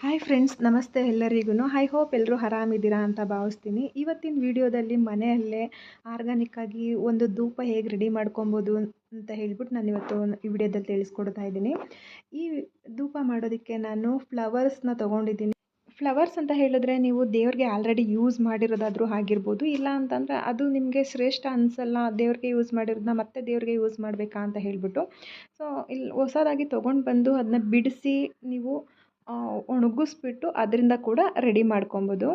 Hi friends ನಮಸ್ತೆ ಎಲ್ಲರಿಗೂ I hope ಎಲ್ಲರೂ ಆರಾಮಿದ್ದೀರಾ ಅಂತ ಭಾವಿಸ್ತೀನಿ. ಇವತ್ತಿನ ವಿಡಿಯೋದಲ್ಲಿ ಮನೆಯಲ್ಲೇ ಆರ್ಗಾನಿಕ್ಕಾಗಿ ಒಂದು ಧೂಪ ಹೇಗೆ ರೆಡಿ ಮಾಡ್ಕೊಬೋದು ಅಂತ ಹೇಳ್ಬಿಟ್ಟು ನಾನು ಇವತ್ತು ಈ ವಿಡಿಯೋದಲ್ಲಿ ತಿಳಿಸ್ಕೊಡ್ತಾ ಇದ್ದೀನಿ. ಈ ಧೂಪ ಮಾಡೋದಕ್ಕೆ ನಾನು ಫ್ಲವರ್ಸ್ನ ತೊಗೊಂಡಿದ್ದೀನಿ. ಫ್ಲವರ್ಸ್ ಅಂತ ಹೇಳಿದ್ರೆ ನೀವು ದೇವ್ರಿಗೆ ಆಲ್ರೆಡಿ ಯೂಸ್ ಮಾಡಿರೋದಾದರೂ ಆಗಿರ್ಬೋದು, ಇಲ್ಲ ಅಂತಂದರೆ ಅದು ನಿಮಗೆ ಶ್ರೇಷ್ಠ ಅನಿಸಲ್ಲ, ದೇವ್ರಿಗೆ ಯೂಸ್ ಮಾಡಿರೋದನ್ನ ಮತ್ತೆ ದೇವ್ರಿಗೆ ಯೂಸ್ ಮಾಡಬೇಕಾ ಅಂತ ಹೇಳಿಬಿಟ್ಟು. ಸೊ ಇಲ್ಲಿ ಹೊಸದಾಗಿ ತೊಗೊಂಡು ಬಂದು ಅದನ್ನ ಬಿಡಿಸಿ ನೀವು ಒಣಗಿಸ್ಬಿಟ್ಟು ಅದರಿಂದ ಕೂಡ ರೆಡಿ ಮಾಡ್ಕೊಬೋದು.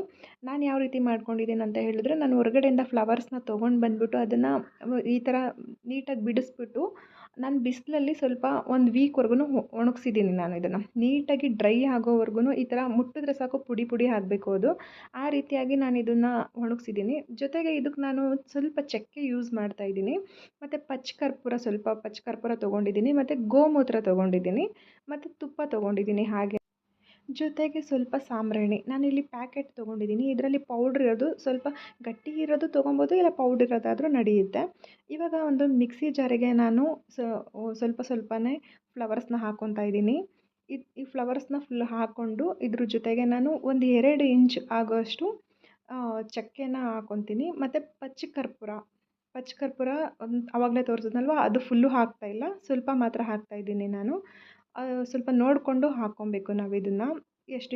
ನಾನು ಯಾವ ರೀತಿ ಮಾಡ್ಕೊಂಡಿದ್ದೀನಿ ಅಂತ ಹೇಳಿದ್ರೆ, ನಾನು ಹೊರಗಡೆಯಿಂದ ಫ್ಲವರ್ಸ್ನ ತೊಗೊಂಡು ಬಂದುಬಿಟ್ಟು ಅದನ್ನು ಈ ಥರ ನೀಟಾಗಿ ಬಿಡಿಸ್ಬಿಟ್ಟು ನಾನು ಬಿಸಿಲಲ್ಲಿ ಸ್ವಲ್ಪ ಒಂದು ವೀಕ್ವರೆಗೂ ಒಣಗಿಸಿದ್ದೀನಿ ನಾನು ಇದನ್ನು. ನೀಟಾಗಿ ಡ್ರೈ ಆಗೋವರೆಗೂ ಈ ಥರ ಮುಟ್ಟಿದ್ರೆ ಸಾಕು, ಪುಡಿ ಪುಡಿ ಆಗಬೇಕು ಅದು. ಆ ರೀತಿಯಾಗಿ ನಾನು ಇದನ್ನು ಒಣಗಿಸಿದ್ದೀನಿ. ಜೊತೆಗೆ ಇದಕ್ಕೆ ನಾನು ಸ್ವಲ್ಪ ಚಕ್ಕೆ ಯೂಸ್ ಮಾಡ್ತಾ ಇದ್ದೀನಿ. ಮತ್ತು ಪಚ್ಚ ಕರ್ಪೂರ ಸ್ವಲ್ಪ ಪಚ್ಚ ಕರ್ಪೂರ ತೊಗೊಂಡಿದ್ದೀನಿ. ಮತ್ತು ಗೋಮೂತ್ರ ತೊಗೊಂಡಿದ್ದೀನಿ. ಮತ್ತು ತುಪ್ಪ ತೊಗೊಂಡಿದ್ದೀನಿ ಹಾಗೆ. ಜೊತೆಗೆ ಸ್ವಲ್ಪ ಸಾಂಬ್ರಾಣಿ. ನಾನಿಲ್ಲಿ ಪ್ಯಾಕೆಟ್ ತೊಗೊಂಡಿದ್ದೀನಿ ಇದರಲ್ಲಿ ಪೌಡ್ರ್ ಇರೋದು ಸ್ವಲ್ಪ ಗಟ್ಟಿ ಇರೋದು ತೊಗೊಬೋದು, ಇಲ್ಲ ಪೌಡ್ರ್ ಇರೋದಾದರೂ ನಡೆಯುತ್ತೆ. ಇವಾಗ ಒಂದು ಮಿಕ್ಸಿ ಜಾರಿಗೆ ನಾನು ಸ್ವಲ್ಪ ಸ್ವಲ್ಪನೇ ಫ್ಲವರ್ಸ್ನ ಹಾಕ್ಕೊತಾ ಇದ್ದೀನಿ. ಇದು, ಈ ಫ್ಲವರ್ಸ್ನ ಫುಲ್ ಹಾಕ್ಕೊಂಡು ಇದ್ರ ಜೊತೆಗೆ ನಾನು ಒಂದು ಎರಡು ಇಂಚ್ ಆಗೋಷ್ಟು ಚಕ್ಕೆನ ಹಾಕ್ಕೊತೀನಿ ಮತ್ತು ಪಚ್ಚ ಕರ್ಪೂರ. ಪಚ್ಚ ಕರ್ಪೂರ ಒಂದು ಆವಾಗಲೇ ತೋರಿಸಿದ್ನಲ್ವ? ಅದು ಫುಲ್ಲು ಹಾಕ್ತಾಯಿಲ್ಲ ಸ್ವಲ್ಪ ಮಾತ್ರ ಹಾಕ್ತಾಯಿದ್ದೀನಿ ನಾನು. ಸ್ವಲ್ಪ ನೋಡಿಕೊಂಡು ಹಾಕ್ಕೊಬೇಕು ನಾವು ಇದನ್ನು. ಎಷ್ಟು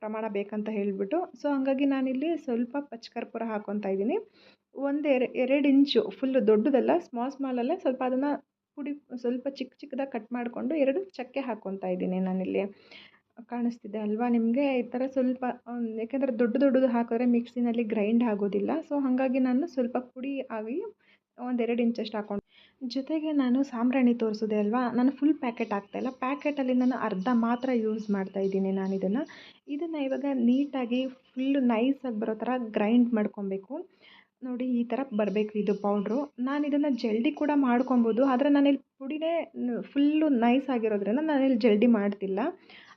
ಪ್ರಮಾಣ ಬೇಕಂತ ಹೇಳಿಬಿಟ್ಟು. ಸೊ ಹಾಗಾಗಿ ನಾನಿಲ್ಲಿ ಸ್ವಲ್ಪ ಪಚ್ಚ ಕರ್ಪೂರ ಹಾಕ್ಕೊತಾ ಇದ್ದೀನಿ. ಒಂದು ಎರಡು ಇಂಚು ಫುಲ್ಲು ದೊಡ್ಡದಲ್ಲ ಸ್ಮಾಲ್ ಸ್ಮಾಲಲ್ಲೇ ಸ್ವಲ್ಪ ಅದನ್ನು ಪುಡಿ, ಸ್ವಲ್ಪ ಚಿಕ್ಕ ಚಿಕ್ಕದಾಗಿ ಕಟ್ ಮಾಡಿಕೊಂಡು ಎರಡು ಚಕ್ಕೆ ಹಾಕ್ಕೊತಾ ಇದ್ದೀನಿ ನಾನಿಲ್ಲಿ. ಕಾಣಿಸ್ತಿದೆ ಅಲ್ವಾ ನಿಮಗೆ? ಈ ಥರ ಸ್ವಲ್ಪ ಯಾಕೆಂದರೆ ದೊಡ್ಡ ದೊಡ್ಡದು ಹಾಕಿದ್ರೆ ಮಿಕ್ಸಿನಲ್ಲಿ ಗ್ರೈಂಡ್ ಆಗೋದಿಲ್ಲ. ಸೊ ಹಾಗಾಗಿ ನಾನು ಸ್ವಲ್ಪ ಪುಡಿ ಆಗಿ ಒಂದೆರಡು ಇಂಚಷ್ಟು ಹಾಕ್ಕೊಂಡು ಜೊತೆಗೆ ನಾನು ಸಾಂಬ್ರಾಣಿ ತೋರಿಸಿದೆ ಅಲ್ವಾ? ನಾನು ಫುಲ್ ಪ್ಯಾಕೆಟ್ ಹಾಕ್ತಾಯಿಲ್ಲ ಪ್ಯಾಕೆಟಲ್ಲಿ ನಾನು ಅರ್ಧ ಮಾತ್ರ ಯೂಸ್ ಮಾಡ್ತಾ ಇದ್ದೀನಿ ನಾನು ಇದನ್ನು. ಇದನ್ನು ಇವಾಗ ನೀಟಾಗಿ ಫುಲ್ ನೈಸಾಗಿ ಬರೋ ಥರ ಗ್ರೈಂಡ್ ಮಾಡ್ಕೊಬೇಕು. ನೋಡಿ, ಈ ಥರ ಬರಬೇಕು ಇದು ಪೌಡ್ರು ನಾನು ಇದನ್ನು ಜಲ್ದಿ ಕೂಡ ಮಾಡ್ಕೊಬೋದು. ಆದರೆ ನಾನಿಲ್ಲಿ ಪುಡಿನೇ ಫುಲ್ಲು ನೈಸ್ ಆಗಿರೋದ್ರಿಂದ ನಾನಿಲ್ಲಿ ಜಲ್ದಿ ಮಾಡ್ತಿಲ್ಲ.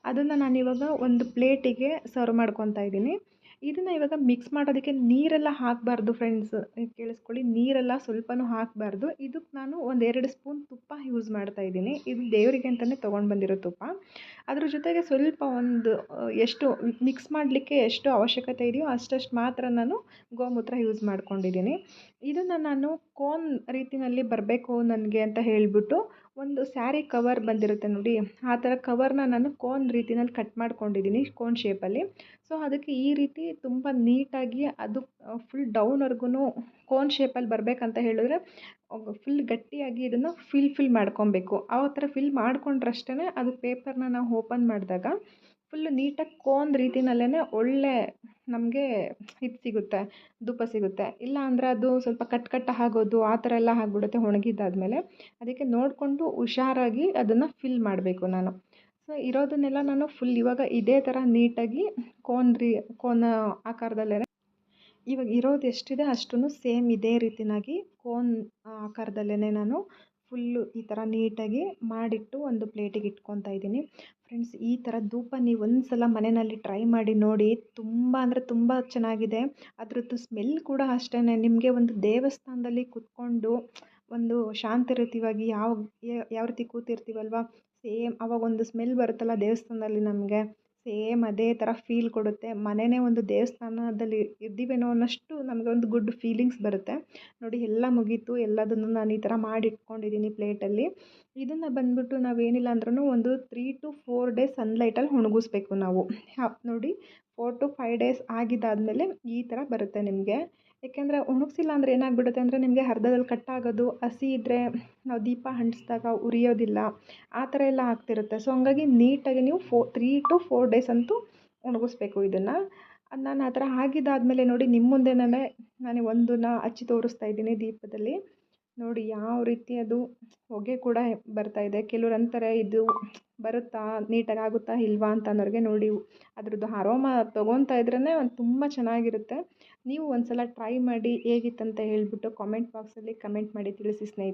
ಅದನ್ನು ನಾನಿವಾಗ ಒಂದು ಪ್ಲೇಟಿಗೆ ಸರ್ವ್ ಮಾಡ್ಕೊತಾ ಇದ್ದೀನಿ. ಇದನ್ನು ಇವಾಗ ಮಿಕ್ಸ್ ಮಾಡೋದಕ್ಕೆ ನೀರೆಲ್ಲ ಹಾಕಬಾರ್ದು ಫ್ರೆಂಡ್ಸ್ ಕೇಳಿಸ್ಕೊಳ್ಳಿ, ನೀರೆಲ್ಲ ಸ್ವಲ್ಪನೂ ಹಾಕಬಾರ್ದು. ಇದಕ್ಕೆ ನಾನು ಒಂದೆರಡು ಸ್ಪೂನ್ ತುಪ್ಪ ಯೂಸ್ ಮಾಡ್ತಾ ಇದ್ದೀನಿ. ಇದು ದೇವರಿಗೆ ಅಂತಲೇ ತೊಗೊಂಡು ಬಂದಿರೋ ತುಪ್ಪ. ಅದ್ರ ಜೊತೆಗೆ ಸ್ವಲ್ಪ ಒಂದು, ಎಷ್ಟು ಮಿಕ್ಸ್ ಮಾಡಲಿಕ್ಕೆ ಎಷ್ಟು ಅವಶ್ಯಕತೆ ಇದೆಯೋ ಅಷ್ಟಷ್ಟು ಮಾತ್ರ ನಾನು ಗೋಮೂತ್ರ ಯೂಸ್ ಮಾಡ್ಕೊಂಡಿದ್ದೀನಿ. ಇದನ್ನು ನಾನು ಕೋನ್ ರೀತಿಯಲ್ಲಿ ಬರಬೇಕು ನನಗೆ ಅಂತ ಹೇಳಿಬಿಟ್ಟು ಒಂದು ಸ್ಯಾರಿ ಕವರ್ ಬಂದಿರುತ್ತೆ ನೋಡಿ. ಆ ಥರ ಕವರ್ನ ನಾನು ಕೋನ್ ರೀತಿನಲ್ಲಿ ಕಟ್ ಮಾಡ್ಕೊಂಡಿದ್ದೀನಿ ಕೋನ್ ಶೇಪಲ್ಲಿ ಸೊ ಅದಕ್ಕೆ ಈ ರೀತಿ ತುಂಬ ನೀಟಾಗಿ ಅದು ಫುಲ್ ಡೌನ್ವರ್ಗೂ ಕೋನ್ ಶೇಪಲ್ಲಿ ಬರಬೇಕಂತ ಹೇಳಿದ್ರೆ ಫುಲ್ ಗಟ್ಟಿಯಾಗಿ ಇದನ್ನು ಫಿಲ್ ಫಿಲ್ ಮಾಡ್ಕೊಬೇಕು. ಆ ಥರ ಫಿಲ್ ಮಾಡ್ಕೊಂಡ್ರಷ್ಟೇ ಅದು ಪೇಪರ್ನ ನಾವು ಓಪನ್ ಮಾಡಿದಾಗ ಫುಲ್ಲು ನೀಟಾಗಿ ಕೋನ್ ರೀತಿನಲ್ಲೇ ಒಳ್ಳೆ ನಮಗೆ ಇದು ಸಿಗುತ್ತೆ, ಧೂಪ ಸಿಗುತ್ತೆ. ಇಲ್ಲ ಅಂದರೆ ಅದು ಸ್ವಲ್ಪ ಕಟ್ ಕಟ್ ಆಗೋದು, ಆ ಥರ ಎಲ್ಲ ಆಗಿಬಿಡುತ್ತೆ ಒಣಗಿದ್ದಾದ್ಮೇಲೆ. ಅದಕ್ಕೆ ನೋಡಿಕೊಂಡು ಹುಷಾರಾಗಿ ಅದನ್ನು ಫಿಲ್ ಮಾಡಬೇಕು ನಾನು. ಸೊ ಇರೋದನ್ನೆಲ್ಲ ನಾನು ಫುಲ್ ಇವಾಗ ಇದೇ ಥರ ನೀಟಾಗಿ ಕೋನ್ ರೀ ಕೋನ್ ಆಕಾರದಲ್ಲೇ ಇವಾಗ ಇರೋದು ಎಷ್ಟಿದೆ ಅಷ್ಟೂ ಸೇಮ್ ಇದೇ ರೀತಿಯಾಗಿ ಕೋನ್ ಆಕಾರದಲ್ಲೇ ನಾನು ಫುಲ್ಲು ಈ ಥರ ನೀಟಾಗಿ ಮಾಡಿಟ್ಟು ಒಂದು ಪ್ಲೇಟಿಗೆ ಇಟ್ಕೊತಾ ಇದ್ದೀನಿ. ಫ್ರೆಂಡ್ಸ್ ಈ ಥರ ಧೂಪ ನೀವು ಒಂದು ಸಲ ಮನೆಯಲ್ಲಿ ಟ್ರೈ ಮಾಡಿ ನೋಡಿ, ತುಂಬ ಅಂದರೆ ತುಂಬ ಚೆನ್ನಾಗಿದೆ. ಅದರದ್ದು ಸ್ಮೆಲ್ ಕೂಡ ಅಷ್ಟೇ ನಿಮಗೆ ಒಂದು ದೇವಸ್ಥಾನದಲ್ಲಿ ಕೂತ್ಕೊಂಡು ಒಂದು ಶಾಂತಿಯುತವಾಗಿ ಯಾವ ಯಾವ ರೀತಿ ಕೂತಿರ್ತೀವಲ್ವ? ಸೇಮ್ ಅವಾಗ ಒಂದು ಸ್ಮೆಲ್ ಬರುತ್ತಲ್ಲ ದೇವಸ್ಥಾನದಲ್ಲಿ ನಮಗೆ. ಸೇಮ್ ಅದೇ ಥರ ಫೀಲ್ ಕೊಡುತ್ತೆ. ಮನೆಯೇ ಒಂದು ದೇವಸ್ಥಾನದಲ್ಲಿ ಇದ್ದೀವೇನೋ ಅನ್ನೋಷ್ಟು ನಮಗೆ ಒಂದು ಗುಡ್ ಫೀಲಿಂಗ್ಸ್ ಬರುತ್ತೆ. ನೋಡಿ, ಎಲ್ಲ ಮುಗೀತು. ಎಲ್ಲದನ್ನು ನಾನು ಈ ಥರ ಮಾಡಿ ಇಟ್ಕೊಂಡಿದ್ದೀನಿ ಪ್ಲೇಟಲ್ಲಿ. ಇದನ್ನು ಬಂದುಬಿಟ್ಟು ನಾವೇನಿಲ್ಲ ಅಂದ್ರೂ ಒಂದು ತ್ರೀ ಟು ಫೋರ್ ಡೇಸ್ ಸನ್ಲೈಟಲ್ಲಿ ಒಣಗಿಸ್ಬೇಕು ನಾವು. ನೋಡಿ ಫೋರ್ ಟು ಫೈವ್ ಡೇಸ್ ಆಗಿದ್ದಾದಮೇಲೆ ಈ ಥರ ಬರುತ್ತೆ ನಿಮಗೆ. ಏಕೆಂದರೆ ಒಣಗಿಸಿಲ್ಲ ಅಂದರೆ ಏನಾಗ್ಬಿಡುತ್ತೆ ಅಂದರೆ ನಿಮಗೆ ಅರ್ಧದಲ್ಲಿ ಕಟ್ಟಾಗೋದು ಹಸಿ ಇದ್ದರೆ ನಾವು ದೀಪ ಅಂಟಿಸ್ದಾಗ ಉರಿಯೋದಿಲ್ಲ, ಆ ಥರ ಎಲ್ಲ ಆಗ್ತಿರುತ್ತೆ. ಸೊ ಹಂಗಾಗಿ ನೀಟಾಗಿ ನೀವು four three to four days ಅಂತೂ ಒಣಗಿಸ್ಬೇಕು ಇದನ್ನು. ನಾನು ಆ ಥರ ಆಗಿದ್ದಾದ್ಮೇಲೆ ನೋಡಿ ನಿಮ್ಮ ಮುಂದೆನೇ ನಾನು ಒಂದನ್ನು ಹಚ್ಚಿ ತೋರಿಸ್ತಾ ಇದ್ದೀನಿ ದೀಪದಲ್ಲಿ. ನೋಡಿ ಯಾವ ರೀತಿ ಅದು ಹೊಗೆ ಕೂಡ ಬರ್ತಾಯಿದೆ ಕೆಲವ್ರು ಅಂತಾರೆ ಇದು ಬರುತ್ತಾ ನೀಟಾಗಿ ಆಗುತ್ತಾ ಇಲ್ವಾ ಅಂತ ಅನ್ನೋರಿಗೆ ನೋಡಿ ಅದ್ರದ್ದು ಅರೋಮ ತೊಗೊತಾ ಇದ್ರೇ ಒಂದು ತುಂಬ ಚೆನ್ನಾಗಿರುತ್ತೆ. ನೀವು ಒಂದು ಸಲ ಟ್ರೈ ಮಾಡಿ ಹೇಗಿತ್ತಂತ ಹೇಳಿಬಿಟ್ಟು ಕಾಮೆಂಟ್ ಬಾಕ್ಸಲ್ಲಿ ಕಮೆಂಟ್ ಮಾಡಿ ತಿಳಿಸಿ ಸ್ನೇಹಿತರೆ.